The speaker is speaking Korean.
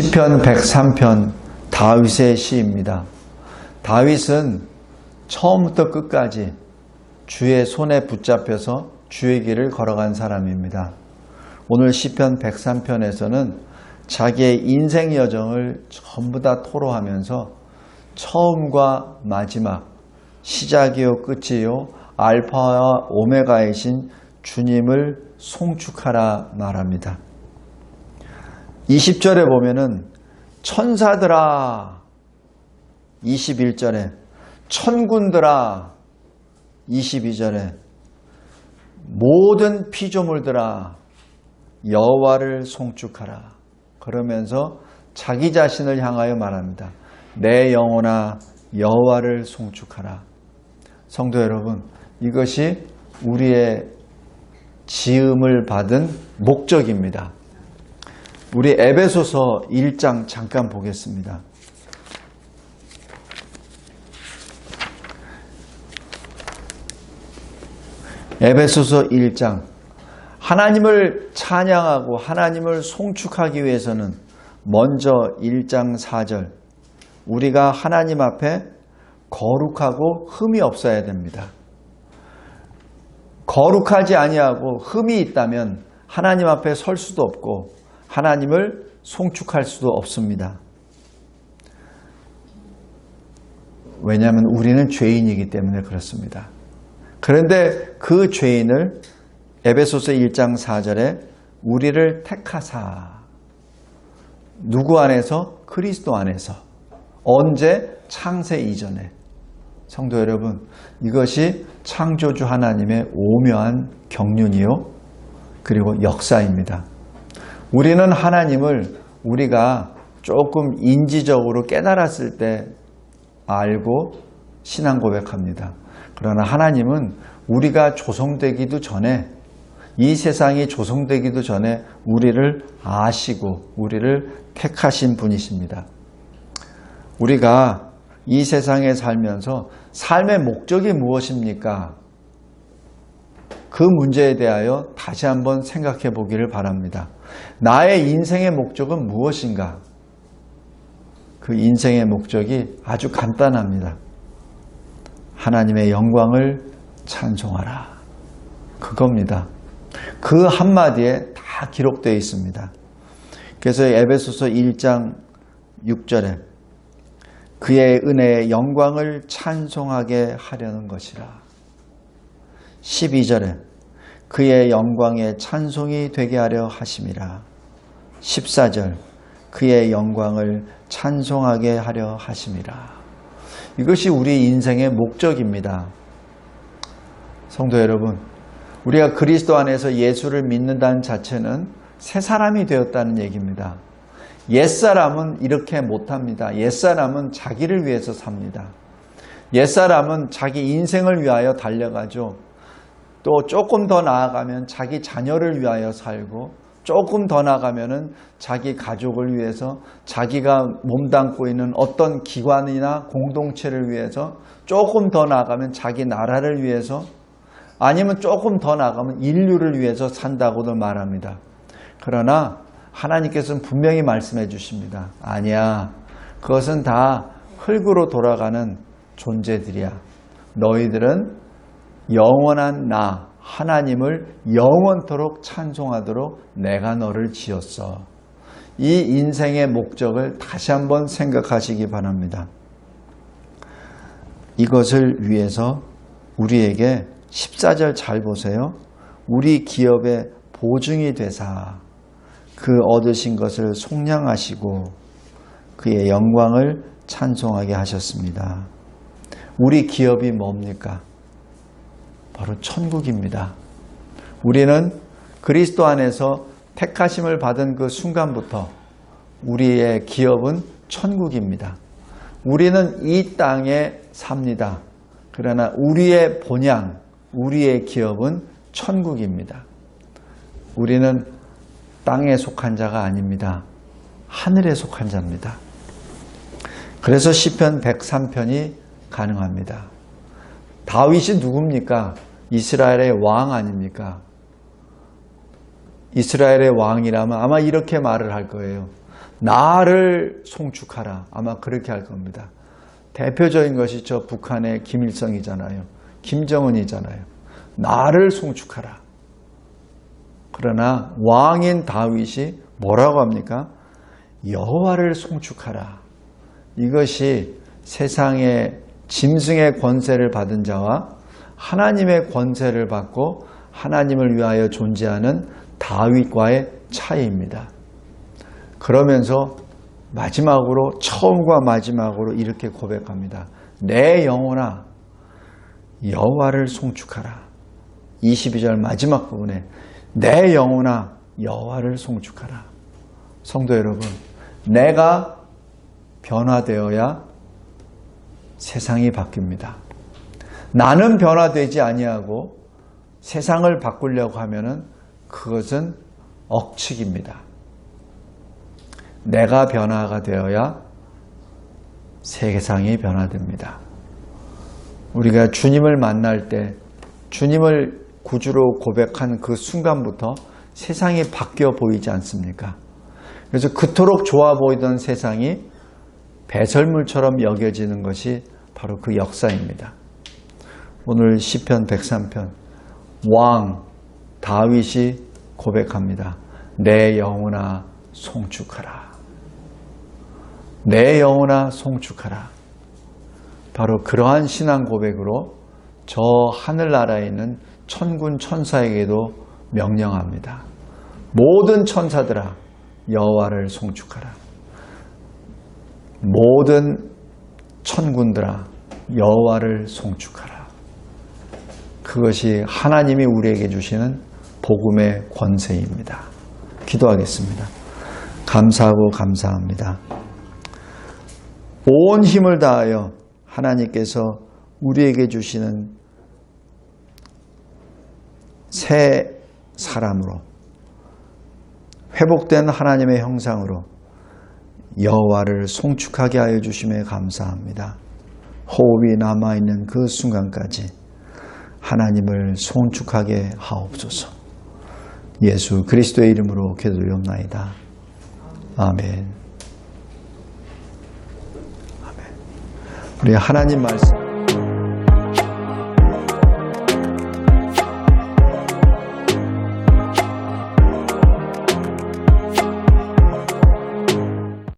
시편 103편 다윗의 시입니다. 다윗은 처음부터 끝까지 주의 손에 붙잡혀서 주의 길을 걸어간 사람입니다. 오늘 시편 103편에서는 자기의 인생 여정을 전부 다 토로하면서 처음과 마지막, 시작이요 끝이요 알파와 오메가이신 주님을 송축하라 말합니다. 20절에 보면은 천사들아 21절에 천군들아 22절에 모든 피조물들아 여호와를 송축하라 그러면서 자기 자신을 향하여 말합니다. 내 영혼아 여호와를 송축하라. 성도 여러분, 이것이 우리의 지음을 받은 목적입니다. 우리 에베소서 1장 잠깐 보겠습니다. 에베소서 1장 하나님을 찬양하고 하나님을 송축하기 위해서는 먼저 1장 4절 우리가 하나님 앞에 거룩하고 흠이 없어야 됩니다. 거룩하지 아니하고 흠이 있다면 하나님 앞에 설 수도 없고 하나님을 송축할 수도 없습니다. 왜냐하면 우리는 죄인이기 때문에 그렇습니다. 그런데 그 죄인을 에베소서 1장 4절에 우리를 택하사 누구 안에서 그리스도 안에서 언제 창세 이전에 성도 여러분 이것이 창조주 하나님의 오묘한 경륜이요 그리고 역사입니다. 우리는 하나님을 우리가 조금 인지적으로 깨달았을 때 알고 신앙 고백합니다. 그러나 하나님은 우리가 조성되기도 전에 이 세상이 조성되기도 전에 우리를 아시고 우리를 택하신 분이십니다. 우리가 이 세상에 살면서 삶의 목적이 무엇입니까? 그 문제에 대하여 다시 한번 생각해 보기를 바랍니다. 나의 인생의 목적은 무엇인가? 그 인생의 목적이 아주 간단합니다. 하나님의 영광을 찬송하라. 그겁니다. 그 한마디에 다 기록되어 있습니다. 그래서 에베소서 1장 6절에 그의 은혜의 영광을 찬송하게 하려는 것이라. 12절에 그의 영광의 찬송이 되게 하려 하심이라. 14절 그의 영광을 찬송하게 하려 하심이라. 이것이 우리 인생의 목적입니다. 성도 여러분, 우리가 그리스도 안에서 예수를 믿는다는 자체는 새 사람이 되었다는 얘기입니다. 옛사람은 이렇게 못합니다. 옛사람은 자기를 위해서 삽니다. 옛사람은 자기 인생을 위하여 달려가죠. 또 조금 더 나아가면 자기 자녀를 위하여 살고 조금 더 나아가면은 자기 가족을 위해서 자기가 몸담고 있는 어떤 기관이나 공동체를 위해서 조금 더 나아가면 자기 나라를 위해서 아니면 조금 더 나아가면 인류를 위해서 산다고도 말합니다. 그러나 하나님께서는 분명히 말씀해 주십니다. 아니야. 그것은 다 흙으로 돌아가는 존재들이야. 너희들은 영원한 나, 하나님을 영원토록 찬송하도록 내가 너를 지었어. 이 인생의 목적을 다시 한번 생각하시기 바랍니다. 이것을 위해서 우리에게 14절 잘 보세요. 우리 기업의 보증이 되사 그 얻으신 것을 속량하시고 그의 영광을 찬송하게 하셨습니다. 우리 기업이 뭡니까? 바로 천국입니다. 우리는 그리스도 안에서 택하심을 받은 그 순간부터 우리의 기업은 천국입니다. 우리는 이 땅에 삽니다. 그러나 우리의 본향, 우리의 기업은 천국입니다. 우리는 땅에 속한 자가 아닙니다. 하늘에 속한 자입니다. 그래서 시편 103편이 가능합니다. 다윗이 누굽니까? 이스라엘의 왕 아닙니까? 이스라엘의 왕이라면 아마 이렇게 말을 할 거예요. 나를 송축하라. 아마 그렇게 할 겁니다. 대표적인 것이 저 북한의 김일성이잖아요. 김정은이잖아요. 나를 송축하라. 그러나 왕인 다윗이 뭐라고 합니까? 여호와를 송축하라. 이것이 세상의 짐승의 권세를 받은 자와 하나님의 권세를 받고 하나님을 위하여 존재하는 다윗과의 차이입니다. 그러면서 마지막으로 처음과 마지막으로 이렇게 고백합니다. 내 영혼아 여호와를 송축하라. 22절 마지막 부분에 내 영혼아 여호와를 송축하라. 성도 여러분, 내가 변화되어야 세상이 바뀝니다. 나는 변화되지 아니하고 세상을 바꾸려고 하면은 그것은 억측입니다. 내가 변화가 되어야 세상이 변화됩니다. 우리가 주님을 만날 때 주님을 구주로 고백한 그 순간부터 세상이 바뀌어 보이지 않습니까? 그래서 그토록 좋아 보이던 세상이 배설물처럼 여겨지는 것이 바로 그 역사입니다. 오늘 시편 103편 왕 다윗이 고백합니다. 내 영혼아 송축하라. 내 영혼아 송축하라. 바로 그러한 신앙 고백으로 저 하늘나라에 있는 천군 천사에게도 명령합니다. 모든 천사들아 여호와를 송축하라. 모든 천군들아 여호와를 송축하라. 그것이 하나님이 우리에게 주시는 복음의 권세입니다. 기도하겠습니다. 감사하고 감사합니다. 온 힘을 다하여 하나님께서 우리에게 주시는 새 사람으로 회복된 하나님의 형상으로 여호와를 송축하게 하여 주심에 감사합니다. 호흡이 남아 있는 그 순간까지 하나님을 송축하게 하옵소서. 예수 그리스도의 이름으로 기도드리옵나이다. 아멘. 아멘. 우리 하나님 말씀